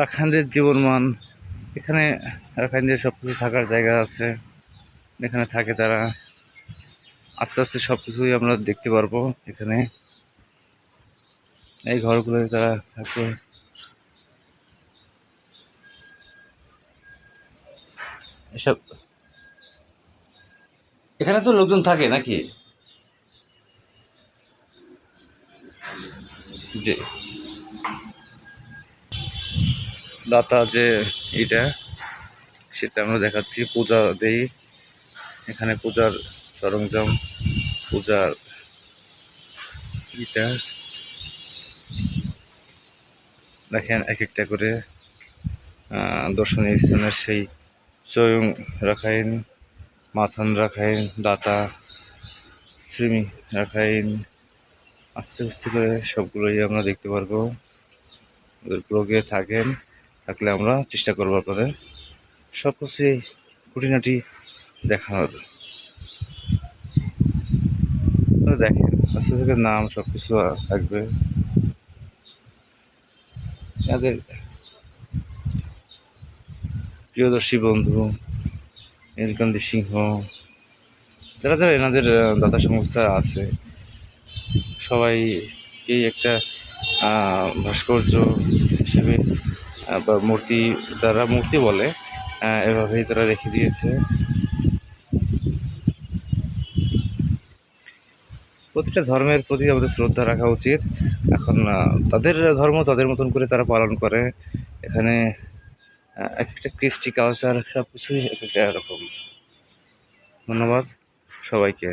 রাখাইনদের জীবনমান। এখানে রাখাইনদের সব কিছু থাকার জায়গা আছে। এখানে থাকে তারা। আস্তে আস্তে সব কিছুই আমরা দেখতে পারব এখানে। এই ঘরগুলোতে তারা থাকে এসব এখানে তো লোকজন থাকে নাকি? দাতা যে এটা, সেটা আমরা দেখাচ্ছি। পূজা দেই। এখানে পূজার সরঞ্জাম, পূজার এটা। দেখেন এক একটা করে দর্শনীয় স্থানের সেই চয়ং রাখাইন, মাথান রাখাইন, দাতা, শ্রীমি রাখাইন, আস্তে আস্তে করে সবগুলোই আমরা দেখতে পারব। ওদের ব্লগে থাকেন। থাকলে আমরা চেষ্টা করব আপনাদের সব কিছুই খুঁটিনাটি দেখানোর দেখেন, আস্তে আস্তে নাম সব কিছু থাকবে। এদের প্রিয়দর্শী বন্ধু, নীলকান্তি সিংহ, যারা যারা এনাদের দাতা সংস্থা আছে, সবাইকেই একটা ভাস্কর্য হিসেবে বা মূর্তি তারা মূর্তি বলে এভাবেই তারা রেখে দিয়েছে। প্রতিটা ধর্মের প্রতি আমাদের শ্রদ্ধা রাখা উচিত। এখন তাদের ধর্ম তাদের মতন করে তারা পালন করে। এখানে এক একটা কৃষ্টি কালচার সব কিছুই এক একটা এরকম ধন্যবাদ সবাইকে।